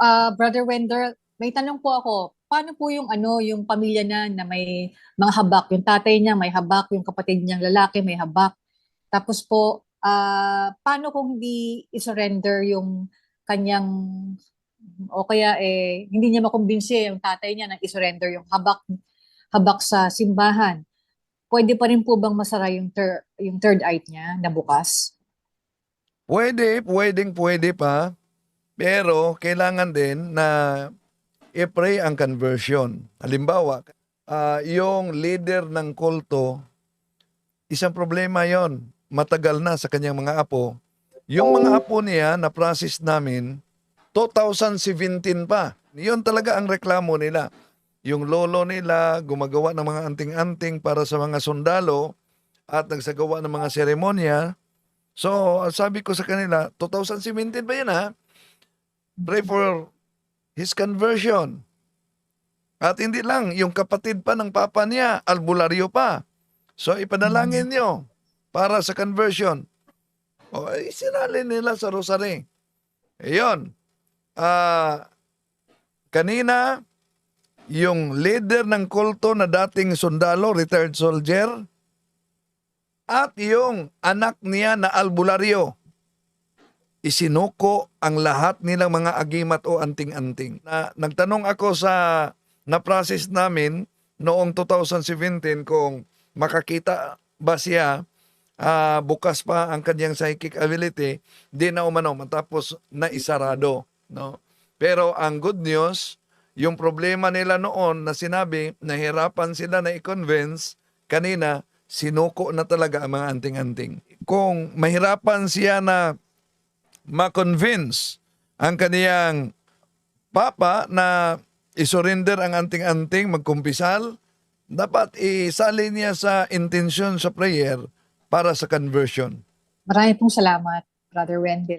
Ah, Brother Wender, may tanong po ako. Paano po yung ano, yung pamilya na na may mga habak? Yung tatay niya may habak, yung kapatid niyang lalaki may habak. Tapos po, ah, paano kung hindi isurrender yung kanyang o kaya eh hindi niya makumbinsi yung tatay niya na isurrender yung habak habak sa simbahan. Pwede pa rin po bang masara yung third yung third eye niya na bukas? Pwede, pwedeng pwede pa. Pero kailangan din na i-pray ang conversion. Halimbawa, ah, yung leader ng kulto, isang problema yon Matagal na sa kanyang mga apo. Yung mga apo niya na process namin, 2017 pa. Yun talaga ang reklamo nila. Yung lolo nila gumagawa ng mga anting-anting para sa mga sundalo at nagsagawa ng mga seremonya. So, sabi ko sa kanila, 2017 ba yun ha? Pray for his conversion. At hindi lang, yung kapatid pa ng papa niya, albularyo pa. So, ipanalangin nyo para sa conversion. O, isinalin nila sa rosary. Ayun. Ah, kanina, yung leader ng kulto na dating sundalo, retired soldier, at yung anak niya na albularyo, isinuko ang lahat nilang mga agimat o anting-anting. Na, nagtanong ako sa na-process namin noong 2017 kung makakita ba siya ah, bukas pa ang kanyang psychic ability, di na umano matapos na isarado. No? Pero ang good news, yung problema nila noon na sinabi, nahirapan sila na i-convince, kanina, sinuko na talaga ang mga anting-anting. Kung mahirapan siya na ma-convince ang kaniyang papa na isurrender ang anting-anting, magkumpisal, dapat isali niya sa intention sa prayer para sa conversion. Marami pong salamat, Brother Wendell.